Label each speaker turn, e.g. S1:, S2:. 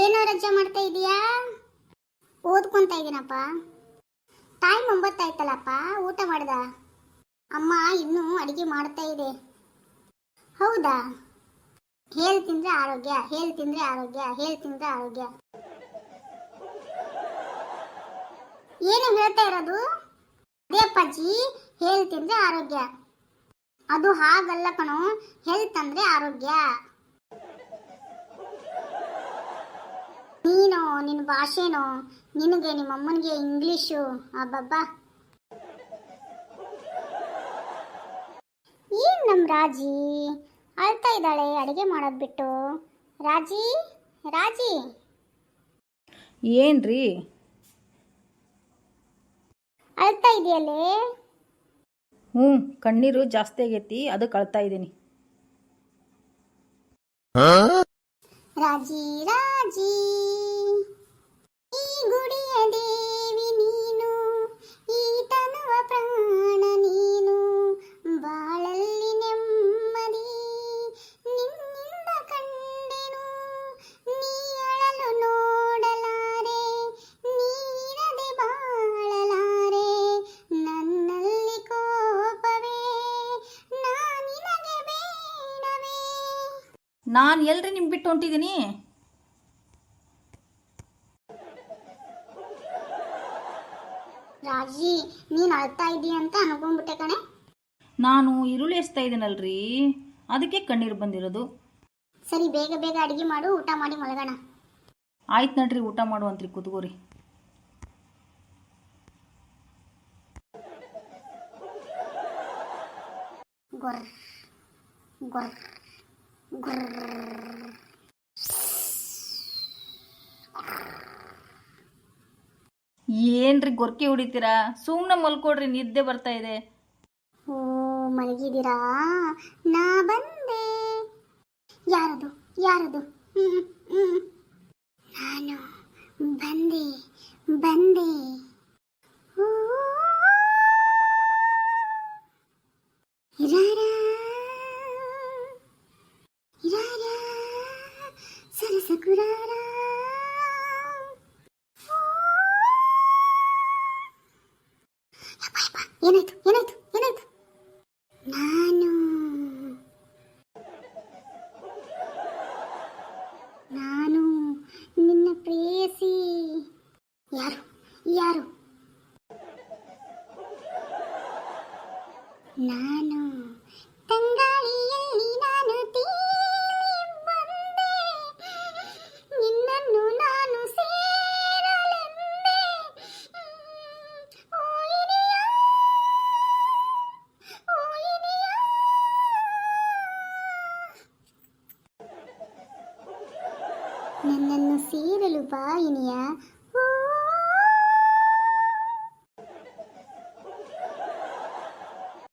S1: ರಜಾ ಮಾಡ್ತಾ ಇದೀಯಾ? ಓದ್ಕೊಂತ ಇದೀನಪ್ಪ. ಟೈಮ್ ಒಂಬತ್ತಾಯ್ತಲ್ಲಪ್ಪ, ಊಟ ಮಾಡ್ದ? ಅಮ್ಮ ಇನ್ನೂ ಅಡುಗೆ ಮಾಡ್ತಾ ಇದೆ. ಹೌದಾ? ಹೇಳಿ ತಿಂದ್ರೆ ಆರೋಗ್ಯ, ಹೇಳಿ ತಿಂದ್ರೆ ಆರೋಗ್ಯ, ಹೇಳಿ ತಿಂದ್ರೆ ಆರೋಗ್ಯ. ಏನು ಹೇಳ್ತಾ ಇರೋದು? ಅದೇ ಅಪ್ಪಾಜಿ ಹೇಳ್ತಿಂದ್ರೆ ಆರೋಗ್ಯ. ಅದು ಹಾಗಲ್ಲ ಕಣೋ ಹೆಲ್ತ್ ಅಂದ್ರೆ ಆರೋಗ್ಯ. ನೀನು ನಿನ್ನ ಭಾಷೆನೋ ನಿನಗೆ ನಿಮ್ಮ ಅಮ್ಮನಿಗೆ ಇಂಗ್ಲೀಷು ಅಬ್ಬಬ್ಬಾ. ಏನ್ ನಮ್ ರಾಜಿ? ಅಳ್ತಾ ಇದ್ದಾಳೆ ಅಡಿಗೆ ಮಾಡೋದ್ ಬಿಟ್ಟು. ರಾಜಿ ರಾಜಿ.
S2: ಏನ್ರಿ?
S1: ಅಳ್ತಾ ಇದೆಯಲ್ಲೇ?
S2: ಹ್ಞೂ ಕಣ್ಣೀರು ಜಾಸ್ತಿ ಆಗೈತಿ ಅದಕ್ಕೆ ಅಳ್ತಾ ಇದ್ದೀನಿ.
S1: ರಾಜಿ ರಾಜಿ ನಾನು
S2: ಎಲ್ರಿ ನಿಮ್ಗೆ ಬಿಟ್ಟು ಹೊಂಟಿದ್ದೀನಿ
S1: ರಾಜಿ ನೀನು ಅಳ್ತಾ ಇದೀಯ ಅಂತ ಅನ್ಕೊಂಡ್ಬಿಟ್ಟೆ ಕಣೆ.
S2: ನಾನು ಈರುಳ್ಳಿ ಎಸ್ತಾ ಇದ್ದೀನಲ್ರಿ. ಅದಕ್ಕೆ ಕಣ್ಣೀರು ಬಂದಿರೋದು.
S1: ಸರಿ ಬೇಗ ಬೇಗ ಅಡಿಗೆ ಮಾಡು ಊಟ ಮಾಡಿ ಮಲಗಣ.
S2: ಆಯ್ತು ನಡ್ರಿ ಊಟ ಮಾಡುವಂತ್ರಿ ಕುತ್ಕೋರಿ.
S1: ಗೊರ್ ಗೊರ್
S2: ಏನ್ರಿ ಗೊರ್ಕಿ ಹೊಡಿತೀರಾ? ಸುಮ್ಮನೆ ಮಲ್ಕೊಡ್ರಿ ನಿದ್ದೆ ಬರ್ತಾ ಇದೆ.
S1: ಓ ಮಲಗಿದ್ದೀರಾ? ನಾ ಬಂದೆ. ಯಾರದು? ಯಾರದು. ನಾನು ಬಂದೆ ಬಂದೆ. ಏನಾಯ್ತು? ಏನಾಯ್ತು? ಏನಾಯ್ತು? ನಾನು ನಾನು ನಿನ್ನ ಪ್ರೇಯಸಿ. ಯಾರು? ಯಾರು? ನಾನು ನನ್ನನ್ನು ಸೇರಲು ಬಾ ಇನಿಯ.